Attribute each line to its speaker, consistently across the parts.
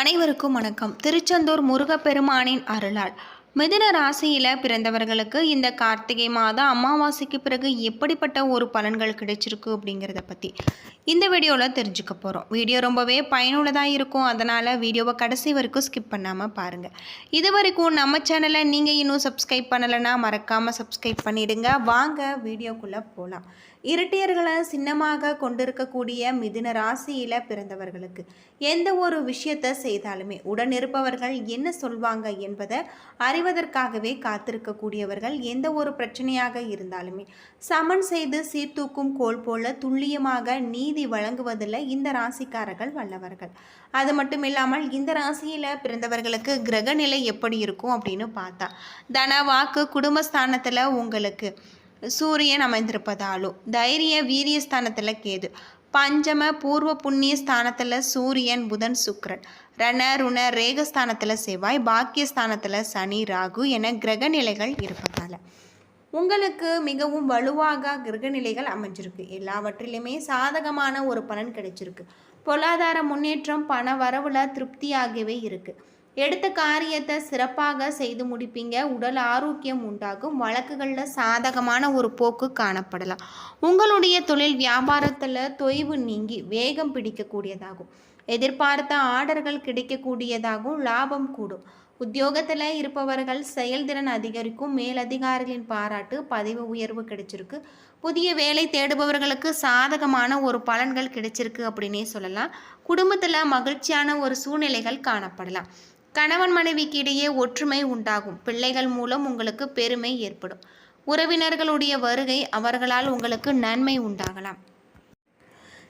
Speaker 1: அனைவருக்கும் வணக்கம். திருச்செந்தூர் முருகப்பெருமானின் அருளால் மிதுன ராசியில் பிறந்தவர்களுக்கு இந்த கார்த்திகை மாதம் அமாவாசைக்கு பிறகு எப்படிப்பட்ட ஒரு பலன்கள் கிடைச்சிருக்கு அப்படிங்கிறத பற்றி இந்த வீடியோவில் தெரிஞ்சுக்க போகிறோம் வீடியோ ரொம்பவே பயனுள்ளதாக இருக்கும். அதனால் வீடியோவை கடைசி வரைக்கும் ஸ்கிப் பண்ணாமல் பாருங்கள் இது வரைக்கும் நம்ம சேனலை நீங்கள் இன்னும் சப்ஸ்கிரைப் பண்ணலைன்னா மறக்காமல் சப்ஸ்கிரைப் பண்ணிவிடுங்க வாங்க வீடியோக்குள்ளே போகலாம் இரட்டையர்களை சின்னமாக கொண்டிருக்கக்கூடிய மிதுன ராசியில் பிறந்தவர்களுக்கு எந்த ஒரு விஷயத்தை செய்தாலுமே உடனிருப்பவர்கள் என்ன சொல்வாங்க என்பதை அறிவதற்காகவே காத்திருக்கக்கூடியவர்கள் எந்த ஒரு பிரச்சனையாக இருந்தாலுமே சமன் செய்து சீர்தூக்கும் கோல் போல துல்லியமாக நீதி வழங்குவதில் இந்த ராசிக்காரர்கள் வல்லவர்கள். அது மட்டும் இல்லாமல் இந்த ராசியில் பிறந்தவர்களுக்கு கிரகநிலை எப்படி இருக்கும் அப்படின்னு பார்த்தா தன வாக்கு குடும்பஸ்தானத்தில் உங்களுக்கு சூரியன் அமைந்திருப்பதாலும் தைரிய வீரிய ஸ்தானத்தில் கேது. பஞ்சம பூர்வ புண்ணிய ஸ்தானத்தில் சூரியன் புதன் சுக்ரன். ரண ருண ரேகஸ்தானத்தில் செவ்வாய் பாக்கியஸ்தானத்தில் சனி ராகு என கிரக நிலைகள் இருப்பதால். உங்களுக்கு மிகவும் வலுவாக கிரகநிலைகள் அமைஞ்சிருக்கு. எல்லாவற்றிலுமே சாதகமான ஒரு பலன் கிடைச்சிருக்கு. பொருளாதார முன்னேற்றம் பண வரவுல திருப்தி ஆகியவை இருக்குது எடுத்த காரியத்தை சிறப்பாக செய்து முடிப்பீங்க. உடல் ஆரோக்கியம் உண்டாகும். வழக்குகளில் சாதகமான ஒரு போக்கு காணப்படலாம். உங்களுடைய தொழில் வியாபாரத்தில் தொய்வு நீங்கி வேகம் பிடிக்கக்கூடியதாகும். எதிர்பார்த்த ஆர்டர்கள் கிடைக்கக்கூடியதாகவும் லாபம் கூடும். உத்தியோகத்தில் இருப்பவர்கள் செயல்திறன் அதிகரிக்கும். மேலதிகாரிகளின் பாராட்டு பதவி உயர்வு கிடைச்சிருக்கு. புதிய வேலை தேடுபவர்களுக்கு சாதகமான ஒரு பலன்கள் கிடைச்சிருக்கு அப்படின்னே சொல்லலாம். குடும்பத்தில் மகிழ்ச்சியான ஒரு சூழ்நிலைகள் காணப்படலாம். கணவன் மனைவிக்கு இடையே ஒற்றுமை உண்டாகும். பிள்ளைகள் மூலம் உங்களுக்கு பெருமை ஏற்படும். உறவினர்களுடைய வருகை அவர்களால் உங்களுக்கு நன்மை உண்டாகலாம்.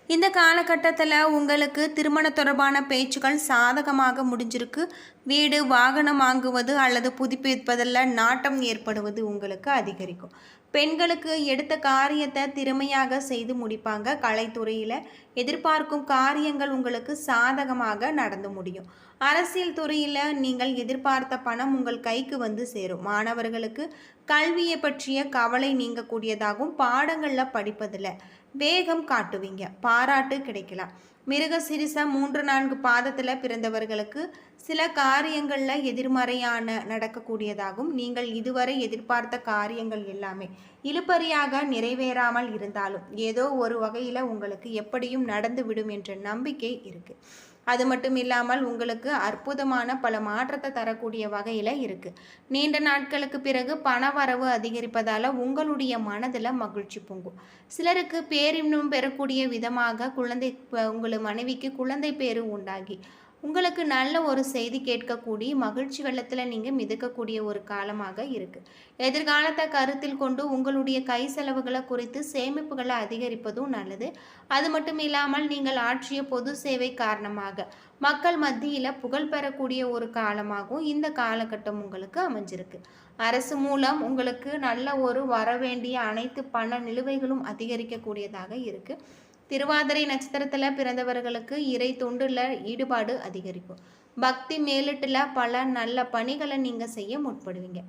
Speaker 1: இந்த காலகட்டத்தில் உங்களுக்கு திருமண தொடர்பான பேச்சுக்கள் சாதகமாக முடிஞ்சிருக்கு. வீடு வாகனம் வாங்குவது அல்லது புதுப்பிப்பதில் நாட்டம் ஏற்படுவது உங்களுக்கு அதிகரிக்கும். பெண்களுக்கு எடுத்த காரியத்தை திறமையாக செய்து முடிப்பாங்க. கலைத்துறையில் எதிர்பார்க்கும் காரியங்கள் உங்களுக்கு சாதகமாக நடந்து முடியும். அரசியல் துறையில் நீங்கள் எதிர்பார்த்த பணம் உங்கள் கைக்கு வந்து சேரும். மாணவர்களுக்கு கல்வியை பற்றிய கவலை நீங்கக்கூடியதாகவும் பாடங்களில் படிப்பதில் வேகம் காட்டுவீங்க. பாராட்டு கிடைக்கலாம். மிருக சிரிச மூன்று நான்கு பாதத்தில் பிறந்தவர்களுக்கு சில காரியங்களில் எதிர்மறையான நடக்கக்கூடியதாகும். நீங்கள் இதுவரை எதிர்பார்த்த காரியங்கள் எல்லாமே இழுபறியாக நிறைவேறாமல் இருந்தாலும் ஏதோ ஒரு வகையில் உங்களுக்கு எப்படியும் நடந்துவிடும் என்ற நம்பிக்கை இருக்குது அது மட்டும் இல்லாமல் உங்களுக்கு அற்புதமான பல மாற்றத்தை தரக்கூடிய வகையில் இருக்குது நீண்ட நாட்களுக்கு பிறகு பண வரவு அதிகரிப்பதால் உங்களுடைய மனதில் மகிழ்ச்சி பொங்கும். சிலருக்கு பேரின்னும் பெறக்கூடிய விதமாக குழந்தை உங்கள் மனைவிக்கு குழந்தை பேரு உண்டாகி உங்களுக்கு நல்ல ஒரு செய்தி கேட்கக்கூடிய மகிழ்ச்சி வெள்ளத்தில் நீங்கள் மிதக்கக்கூடிய ஒரு காலமாக இருக்குது எதிர்காலத்தை கருத்தில் கொண்டு உங்களுடைய கை செலவுகளை குறித்து சேமிப்புகளை அதிகரிப்பதும் நல்லது. அது மட்டும் இல்லாமல் நீங்கள் ஆற்றிய பொது சேவை காரணமாக மக்கள் மத்தியில் புகழ் பெறக்கூடிய ஒரு காலமாகவும் இந்த காலகட்டம் உங்களுக்கு அமைஞ்சிருக்கு. அரசு மூலம் உங்களுக்கு நல்ல ஒரு வரவேண்டிய அனைத்து பண நிலுவைகளும் அதிகரிக்கக்கூடியதாக இருக்குது திருவாதிரை நட்சத்திரத்தில் பிறந்தவர்களுக்கு இறை தொண்டில் ஈடுபாடு அதிகரிக்கும். பக்தி மேலிட்டில் பல நல்ல பணிகளை நீங்கள் செய்ய முற்படுவீங்க.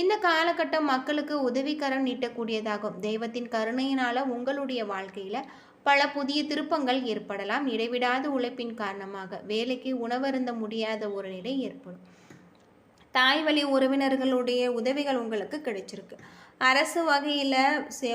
Speaker 1: இந்த காலகட்டம் மக்களுக்கு உதவிக்கரம் நீட்டக்கூடியதாகும். தெய்வத்தின் கருணையினால் உங்களுடைய வாழ்க்கையில் பல புதிய திருப்பங்கள் ஏற்படலாம். இடைவிடாத உழைப்பின் காரணமாக வேலைக்கு உணவருந்த முடியாத ஒரு நிலை ஏற்படும். தாய் வழி உறவினர்களுடைய உதவிகள் உங்களுக்கு கிடைச்சிருக்கு. அரசு வகையில்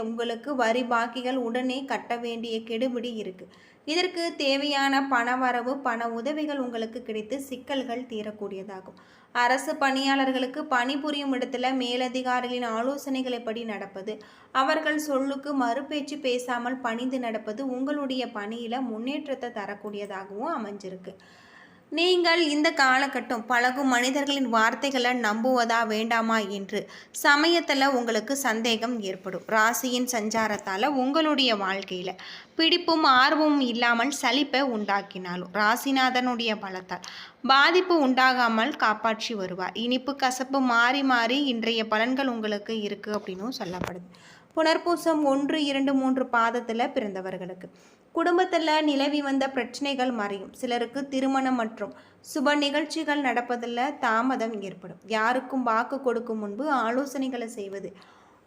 Speaker 1: உங்களுக்கு வரி பாக்கிகள் உடனே கட்ட வேண்டிய கெடுபிடி இருக்குது இதற்கு தேவையான பண வரவு பண உதவிகள் உங்களுக்கு கிடைத்து சிக்கல்கள் தீரக்கூடியதாகும். அரசு பணியாளர்களுக்கு பணிபுரியும் இடத்துல மேலதிகாரிகளின் ஆலோசனைகளை படி நடப்பது அவர்கள் சொல்லுக்கு மறுபேச்சு பேசாமல் பணிந்து நடப்பது உங்களுடைய பணியில் முன்னேற்றத்தை தரக்கூடியதாகவும் அமைஞ்சிருக்கு. நீங்கள் இந்த காலகட்டம் பழகும் மனிதர்களின் வார்த்தைகளை நம்புவதா வேண்டாமா என்று சமயத்தில் உங்களுக்கு சந்தேகம் ஏற்படும். ராசியின் சஞ்சாரத்தால் உங்களுடைய வாழ்க்கையில் பிடிப்பும் ஆர்வமும் இல்லாமல் சலிப்பை உண்டாக்கினாலும் ராசிநாதனுடைய பலத்தால் பாதிப்பு உண்டாகாமல் காப்பாற்றி வருவார். இனிப்பு கசப்பு மாறி மாறி இன்றைய பலன்கள் உங்களுக்கு இருக்குது அப்படின்னும் சொல்லப்படுது. புனர்பூசம் ஒன்று இரண்டு மூன்று பாதத்தில் பிறந்தவர்களுக்கு குடும்பத்தில் நிலவி வந்த பிரச்சனைகள் மறையும். சிலருக்கு திருமணம் மற்றும் சுப நிகழ்ச்சிகள் நடப்பதில் தாமதம் ஏற்படும். யாருக்கும் வாக்கு கொடுக்கும் முன்பு ஆலோசனைகளை செய்வது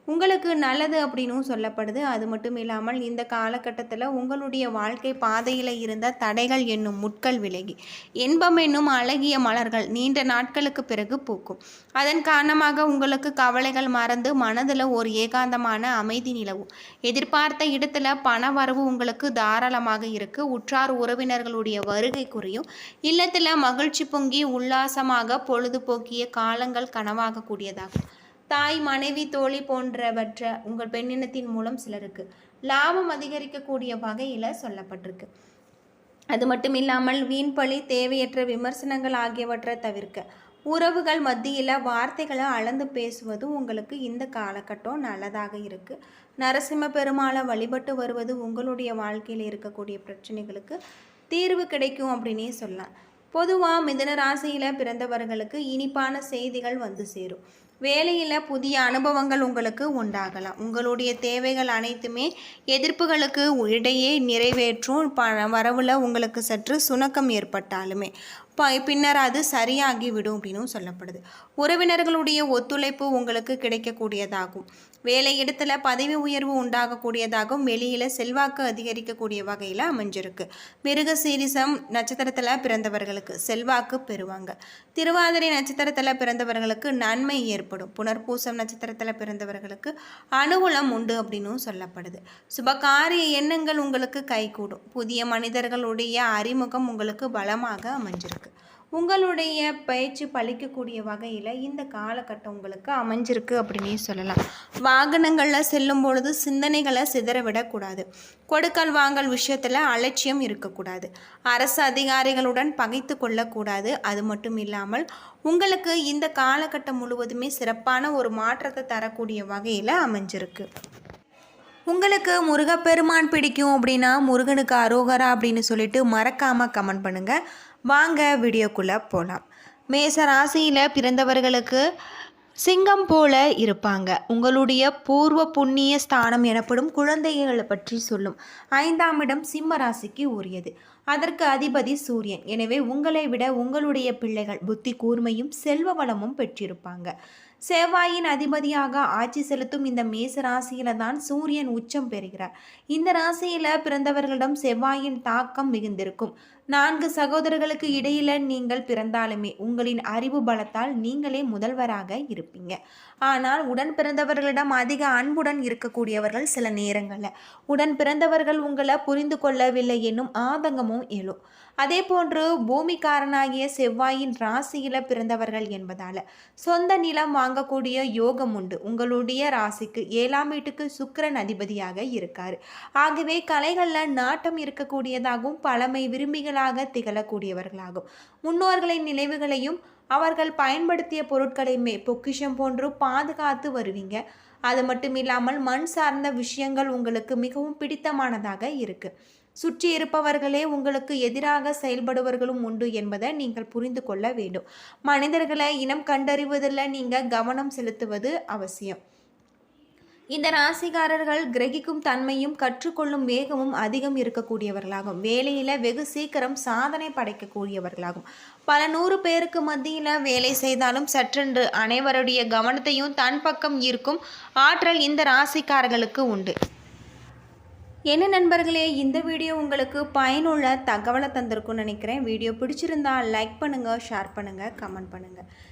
Speaker 1: உங்களுக்கு நல்லது அப்படின்னும் சொல்லப்படுது. அது மட்டும் இல்லாமல் இந்த காலகட்டத்தில் உங்களுடைய வாழ்க்கை பாதையில் இருந்த தடைகள் என்னும் முட்கள் விலகி. இன்பம் என்னும் அழகிய மலர்கள் நீண்ட நாட்களுக்கு பிறகு பூக்கும். அதன் காரணமாக உங்களுக்கு கவலைகள் மறந்து மனதில் ஒரு ஏகாந்தமான அமைதி நிலவும். எதிர்பார்த்த இடத்துல பண வரவு உங்களுக்கு தாராளமாக இருக்கு. உற்றார் உறவினர்களுடைய வருகை குறையும். இல்லத்தில் மகிழ்ச்சி பொங்கி உல்லாசமாக பொழுதுபோக்கிய காலங்கள் கனவாக கூடியதாகும் தாய் மனைவி தோழி போன்றவற்றை உங்கள் பெண்ணினத்தின் மூலம் சிலருக்கு லாபம் அதிகரிக்கக்கூடிய வகையில் சொல்லப்பட்டிருக்கு. அது மட்டும் இல்லாமல் வீண்பழி தேவையற்ற விமர்சனங்கள் ஆகியவற்றை தவிர்க்க உறவுகள் மத்தியில் வார்த்தைகளை அளந்து பேசுவது உங்களுக்கு இந்த காலகட்டம் நல்லதாக இருக்குது நரசிம்ம பெருமாளை வழிபட்டு வருவது உங்களுடைய வாழ்க்கையில் இருக்கக்கூடிய பிரச்சனைகளுக்கு தீர்வு கிடைக்கும் அப்படின்னே சொல்லலாம். பொதுவாக மிதன ராசியில் பிறந்தவர்களுக்கு இனிப்பான செய்திகள் வந்து சேரும். வேலையில் புதிய அனுபவங்கள் உங்களுக்கு உண்டாகலாம். உங்களுடைய தேவைகள் அனைத்துமே எதிர்ப்புகளுக்கு இடையே நிறைவேற்றும் ப வரவில் உங்களுக்கு சற்று சுணக்கம் ஏற்பட்டாலுமே. பின்னர் அது சரியாகி விடும் அப்படின்னும் சொல்லப்படுது. உறவினர்களுடைய ஒத்துழைப்பு உங்களுக்கு கிடைக்கக்கூடியதாகும். வேலை இடத்துல பதவி உயர்வு உண்டாகக்கூடியதாகவும் வெளியில் செல்வாக்கு அதிகரிக்கக்கூடிய வகையில் அமைஞ்சிருக்கு. மிருக சீரிசம் நட்சத்திரத்தில் பிறந்தவர்களுக்கு செல்வாக்கு பெறுவாங்க. திருவாதிரை நட்சத்திரத்தில் பிறந்தவர்களுக்கு நன்மை ஏற்படும். புனர்பூசம் நட்சத்திரத்தில் பிறந்தவர்களுக்கு அனுகூலம் உண்டு அப்படின்னும் சொல்லப்படுது. சுபகாரிய எண்ணங்கள் உங்களுக்கு கைகூடும். புதிய மனிதர்களுடைய அறிமுகம் உங்களுக்கு பலமாக அமைஞ்சிருக்கு. உங்களுடைய பயிற்சி பழிக்கக்கூடிய வகையில் இந்த காலகட்டம் உங்களுக்கு அமைஞ்சிருக்கு அப்படின்னே சொல்லலாம். வாகனங்களில் செல்லும் பொழுது சிந்தனைகளை சிதற விடக்கூடாது. கொடுக்கல் வாங்கல் விஷயத்தில் அலட்சியம் இருக்கக்கூடாது. அரசு அதிகாரிகளுடன் பகைத்து கொள்ளக்கூடாது. அது மட்டும் இல்லாமல் உங்களுக்கு இந்த காலகட்டம் முழுவதுமே சிறப்பான ஒரு மாற்றத்தை தரக்கூடிய வகையில் அமைஞ்சிருக்கு. உங்களுக்கு முருகப்பெருமான் பிடிக்கும் அப்படின்னா முருகனுக்கு அரோகரா அப்படின்னு சொல்லிட்டு மறக்காமல் கமெண்ட் பண்ணுங்கள் வாங்க வீடியோக்குள்ளே போகலாம் மேச ராசியில் பிறந்தவர்களுக்கு சிங்கம் போல இருப்பாங்க. உங்களுடைய பூர்வ புண்ணிய ஸ்தானம் எனப்படும் குழந்தைகளை பற்றி சொல்லும். ஐந்தாம் இடம் சிம்ம ராசிக்கு உரியது. அதற்கு அதிபதி சூரியன். எனவே உங்களை விட உங்களுடைய பிள்ளைகள் புத்தி கூர்மையும் செல்வ வளமும் பெற்றிருப்பாங்க. செவ்வாயின் அதிபதியாக ஆட்சி செலுத்தும் இந்த மேச ராசியில தான் சூரியன் உச்சம் பெறுகிறார். இந்த ராசியில பிறந்தவர்களிடம் செவ்வாயின் தாக்கம் மிகுந்திருக்கும். நான்கு சகோதரர்களுக்கு இடையில நீங்கள் பிறந்தாலுமே உங்களின் அறிவு பலத்தால் நீங்களே முதல்வராக இருப்பீங்க. ஆனால் உடன் பிறந்தவர்களிடம் அதிக அன்புடன் இருக்கக்கூடியவர்கள் சில நேரங்களில். உடன் பிறந்தவர்கள் உங்களை புரிந்து கொள்ளவில்லை என்னும் ஆதங்கமும் எழும். அதே போன்று பூமிக்காரனாகிய செவ்வாயின் ராசியில பிறந்தவர்கள் என்பதால சொந்த நிலம் வாங்கக்கூடிய யோகம் உண்டு. உங்களுடைய ராசிக்கு ஏழாம் வீட்டுக்கு சுக்கரன் அதிபதியாக இருக்கார். ஆகவே கலைகளில் நாட்டம் இருக்கக்கூடியதாகவும் பழமை விரும்பிகளாக திகழக்கூடியவர்களாகும். முன்னோர்களின் நினைவுகளையும் அவர்கள் பயன்படுத்திய பொருட்களையுமே பொக்கிஷம் போன்று பாதுகாத்து வருவீங்க. அது மட்டும் இல்லாமல் மண் சார்ந்த விஷயங்கள் உங்களுக்கு மிகவும் பிடித்தமானதாக இருக்கு. சுற்றி இருப்பவர்களே உங்களுக்கு எதிராக செயல்படுவர்களும் உண்டு என்பதை நீங்கள் புரிந்து கொள்ள வேண்டும். மனிதர்களை இனம் கண்டறிவதில் நீங்கள் கவனம் செலுத்துவது அவசியம். இந்த ராசிக்காரர்கள் கிரகிக்கும் தன்மையும் கற்றுக்கொள்ளும் வேகமும் அதிகம் இருக்கக்கூடியவர்களாகும். வேலையில் வெகு சீக்கிரம் சாதனை படைக்கக்கூடியவர்களாகும். பல நூறு பேருக்கு மத்தியில் வேலை செய்தாலும் சற்றென்று அனைவருடைய கவனத்தையும் தன் பக்கம் ஈர்க்கும் ஆற்றல் இந்த ராசிக்காரர்களுக்கு உண்டு. என்ன நண்பர்களே இந்த வீடியோ உங்களுக்கு பயனுள்ள தகவலை தந்திருக்கும்னு நினைக்கிறேன். வீடியோ பிடிச்சிருந்தா லைக் பண்ணுங்கள் ஷேர் பண்ணுங்கள் கமெண்ட் பண்ணுங்கள்